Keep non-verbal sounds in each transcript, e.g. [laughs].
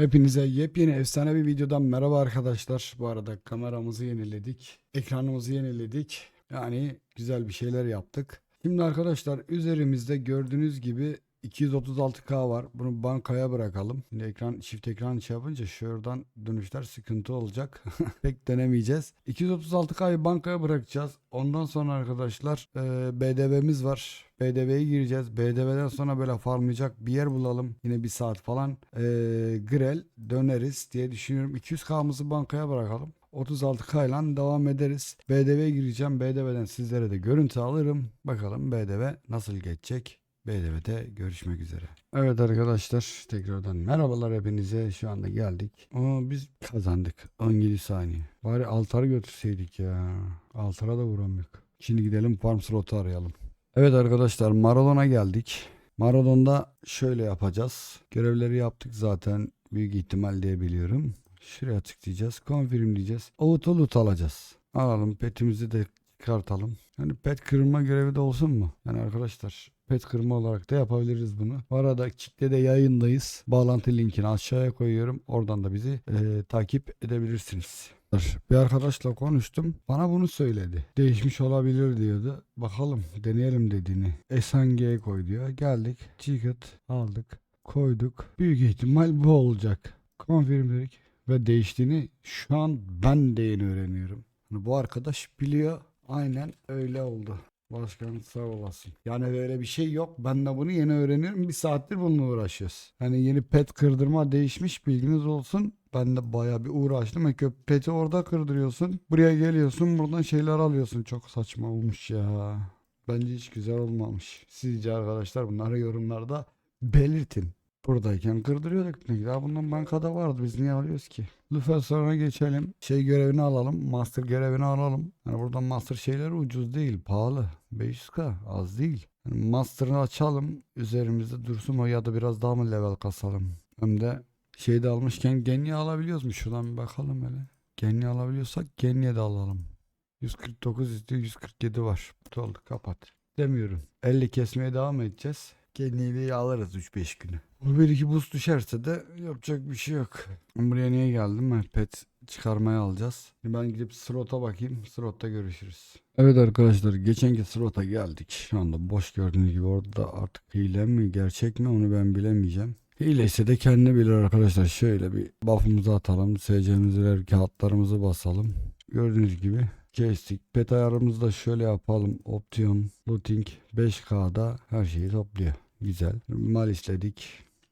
Hepinize yepyeni efsane bir videodan merhaba arkadaşlar. Bu arada kameramızı yeniledik. Ekranımızı yeniledik. Yani güzel bir şeyler yaptık. Şimdi arkadaşlar üzerimizde gördüğünüz gibi 236K var. Bunu bankaya bırakalım. Şimdi ekran çift ekran şey yapınca şuradan dönüşler sıkıntı olacak. [laughs] Pek denemeyeceğiz. 236K'yı bankaya bırakacağız. Ondan sonra arkadaşlar e, BDV'miz var. BDV'ye gireceğiz. BDV'den sonra böyle farmlayacak bir yer bulalım. Yine bir saat falan. E, Grel döneriz diye düşünüyorum. 200K'mızı bankaya bırakalım. 36K ile devam ederiz. BDV'ye gireceğim. BDV'den sizlere de görüntü alırım. Bakalım BDV nasıl geçecek. BDV'de görüşmek üzere. Evet arkadaşlar tekrardan merhabalar hepinize. Şu anda geldik. Ama biz kazandık. 17 saniye. Bari altarı götürseydik ya. Altara da vuramıyoruz. Şimdi gidelim farm slot'u arayalım. Evet arkadaşlar Maradon'a geldik. Maradon'da şöyle yapacağız. Görevleri yaptık zaten büyük ihtimal diye biliyorum. Şuraya tıklayacağız. Confirm diyeceğiz. Auto loot alacağız. Alalım petimizi de çıkartalım. Yani pet kırma görevi de olsun mu? Yani arkadaşlar pet kırma olarak da yapabiliriz bunu. Bu arada kitle de yayındayız. Bağlantı linkini aşağıya koyuyorum. Oradan da bizi e, takip edebilirsiniz. Bir arkadaşla konuştum. Bana bunu söyledi. Değişmiş olabilir diyordu. Bakalım deneyelim dediğini. SNG'ye koy diyor. Geldik. Ticket aldık. Koyduk. Büyük ihtimal bu olacak. Confirm dedik. Ve değiştiğini şu an ben de yeni öğreniyorum. Hani bu arkadaş biliyor. Aynen öyle oldu. Başkan sağ olasın. Yani böyle bir şey yok. Ben de bunu yeni öğreniyorum. Bir saattir bununla uğraşıyoruz. Hani yeni pet kırdırma değişmiş bilginiz olsun. Ben de baya bir uğraştım. E peti orada kırdırıyorsun. Buraya geliyorsun. Buradan şeyler alıyorsun. Çok saçma olmuş ya. Bence hiç güzel olmamış. Sizce arkadaşlar bunları yorumlarda belirtin. Buradayken kırdırıyorduk. Ne güzel bundan bankada vardı. Biz niye alıyoruz ki? Lütfen sonra geçelim. Şey görevini alalım. Master görevini alalım. Hani buradan master şeyler ucuz değil. Pahalı. 500k az değil. Yani master'ı açalım. Üzerimizde dursun o ya da biraz daha mı level kasalım. Hem de şeyde almışken Genya alabiliyoruz mu? Şuradan bir bakalım hele. Genya alabiliyorsak Genya de alalım. 149 istiyor 147 var. Oldu kapat. Demiyorum. 50 kesmeye devam edeceğiz. Genya'yı alırız 3-5 günü. Bu bir iki boost düşerse de yapacak bir şey yok. Buraya niye geldim? Pet çıkarmaya alacağız. Şimdi ben gidip slota bakayım. Slotta görüşürüz. Evet arkadaşlar geçenki slota geldik. Şu anda boş gördüğünüz gibi orada artık hile mi gerçek mi onu ben bilemeyeceğim. Hile ise de kendi bilir arkadaşlar. Şöyle bir buff'ımızı atalım. SC'mizi kağıtlarımızı basalım. Gördüğünüz gibi kestik. Pet ayarımızı da şöyle yapalım. Option, looting 5K'da her şeyi topluyor. Güzel. Mal istedik.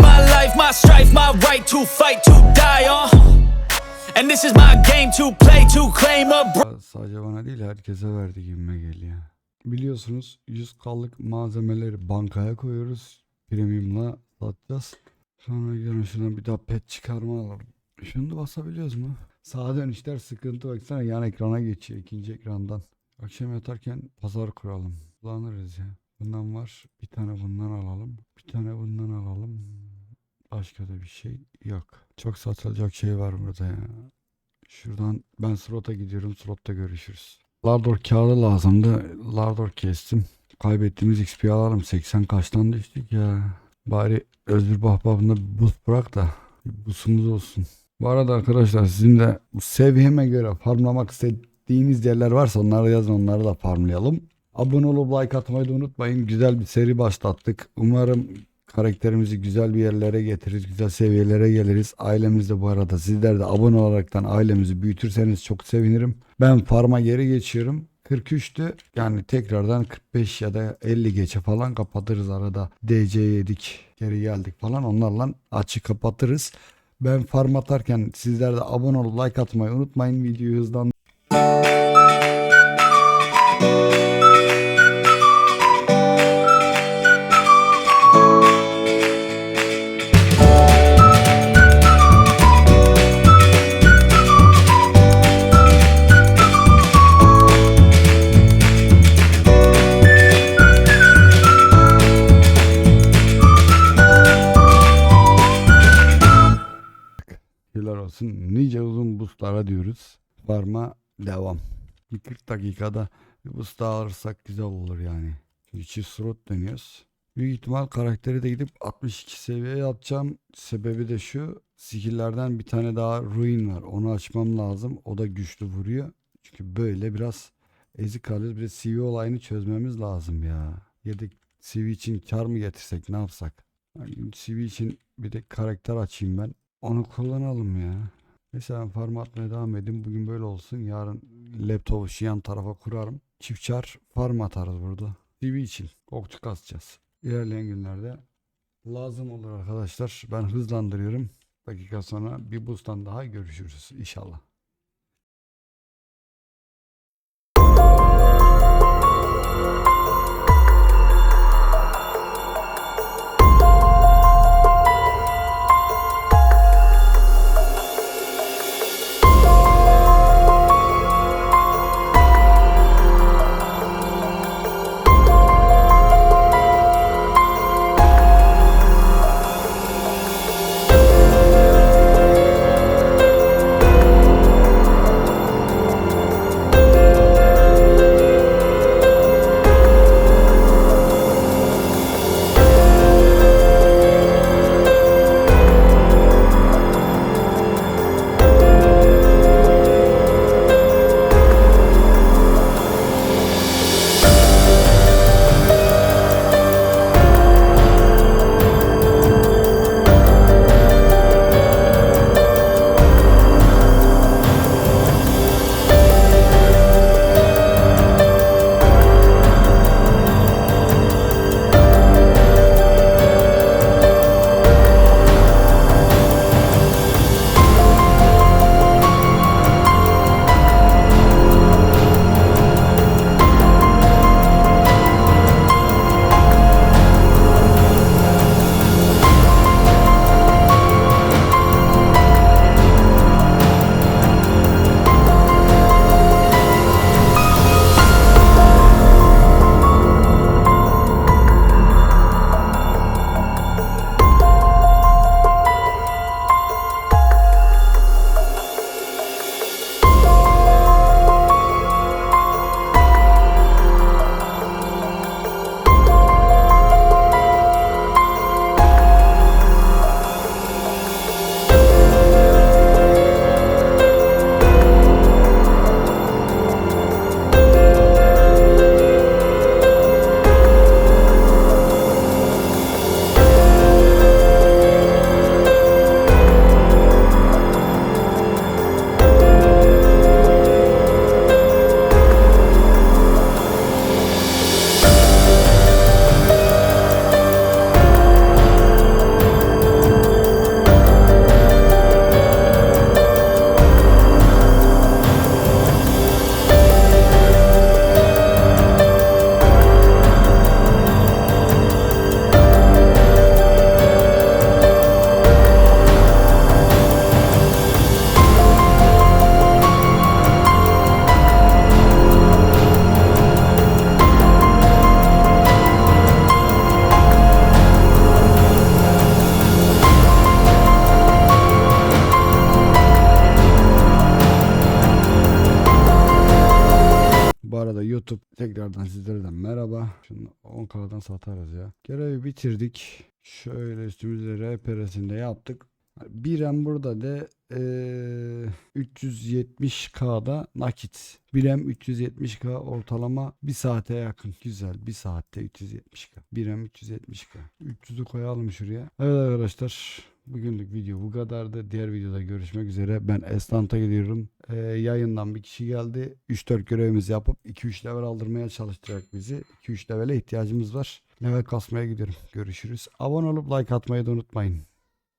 My life, my strife, my right to fight, this is my game to play, to claim a sadece bana değil herkese verdi gibime geliyor. Biliyorsunuz 100K'lık malzemeleri bankaya koyuyoruz. Premium'la satacağız. Sonra gelin şuna bir daha pet çıkarma alalım. Şunu da basabiliyoruz mu? Sağa dönüşler sıkıntı baksana yan ekrana geçiyor ikinci ekrandan. Akşam yatarken pazar kuralım. Kullanırız ya. Bundan var. Bir tane bundan alalım. Bir tane bundan alalım. Başka da bir şey yok. Çok satılacak şey var burada ya. Şuradan ben slota gidiyorum. Slotta görüşürüz. Lardor kağıdı lazımdı. Lardor kestim. Kaybettiğimiz XP alalım. 80 kaçtan düştük ya. Bari Özgür Bahbab'ında buz bırak da bir busumuz olsun. Bu arada arkadaşlar sizin de seviyeme göre farmlamak istediğiniz yerler varsa onları yazın onları da farmlayalım. Abone olup like atmayı da unutmayın. Güzel bir seri başlattık. Umarım karakterimizi güzel bir yerlere getiririz. Güzel seviyelere geliriz. Ailemiz de bu arada sizler de abone olaraktan ailemizi büyütürseniz çok sevinirim. Ben farma geri geçiyorum. 43'tü. Yani tekrardan 45 ya da 50 geçe falan kapatırız arada. DC yedik. Geri geldik falan. Onlarla açı kapatırız. Ben farm atarken sizler de abone olup like atmayı unutmayın. Videoyu hızlan boostlara diyoruz. Farma devam. Bir 40 dakikada bir daha alırsak güzel olur yani. Çünkü çift slot dönüyoruz. Büyük ihtimal karakteri de gidip 62 seviyeye atacağım. Sebebi de şu. Skill'lerden bir tane daha ruin var. Onu açmam lazım. O da güçlü vuruyor. Çünkü böyle biraz ezik kalıyoruz. Bir de CV olayını çözmemiz lazım ya. Yedek CV için kar mı getirsek ne yapsak? Yani CV için bir de karakter açayım ben. Onu kullanalım ya. Mesela farm atmaya devam edeyim. Bugün böyle olsun. Yarın laptopu şu yan tarafa kurarım. Çift çar farm atarız burada. TV için okçu kasacağız. İlerleyen günlerde lazım olur arkadaşlar. Ben hızlandırıyorum. Dakika sonra bir boost'tan daha görüşürüz inşallah. Arada YouTube tekrardan sizlerden merhaba. Şunu 10 karadan satarız ya. Görevi bitirdik. Şöyle üstümüzde RPR'sinde yaptık. Birem burada de eee 370k'da nakit. Birem 370k ortalama 1 saate yakın. Güzel 1 saatte 370k. Birem 370k. 300'ü koyalım şuraya. Evet arkadaşlar bugünlük video bu kadardı. Diğer videoda görüşmek üzere. Ben Estant'a gidiyorum. Eee, yayından bir kişi geldi. 3-4 görevimizi yapıp 2-3 level aldırmaya çalışacak bizi. 2-3 levele ihtiyacımız var. Level kasmaya gidiyorum. Görüşürüz. Abone olup like atmayı da unutmayın.